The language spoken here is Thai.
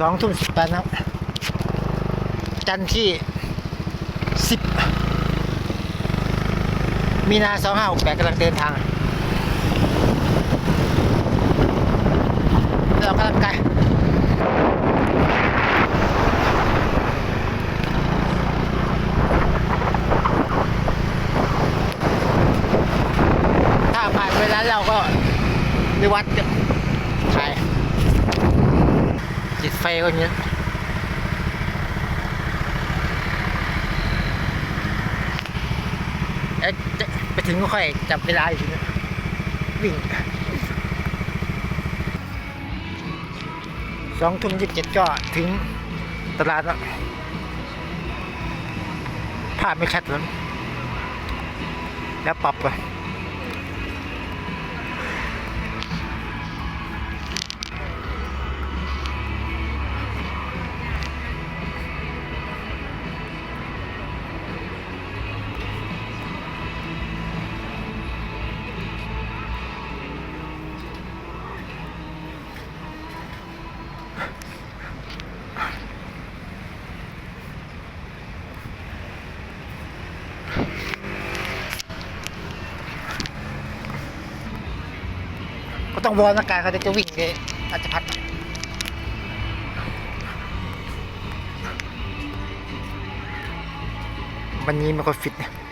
สองทุ่มสิบแปดนะครับ จันทร์ที่สิบมีนาสองห้าหกแปดกำลังเดินทางเรากำลังกายถ้าผ่านไปร้าเราก็มีวัดขายจิตไฟก็อย่างนี้เอ๊ะจะไปถึงก็ค่อยจับเวลาอีกทีนะวิ่งสองทุ่มยี่สิบเจ็ดก็ถึงตลาดแล้วภาพไม่ชัดแล้วแล้วปรับไปก็ ต้องวอร์มร่างกายเขาจะวิ่งเลยอาจจะพัดวันนี้ไม่ค่อยฟิตนะ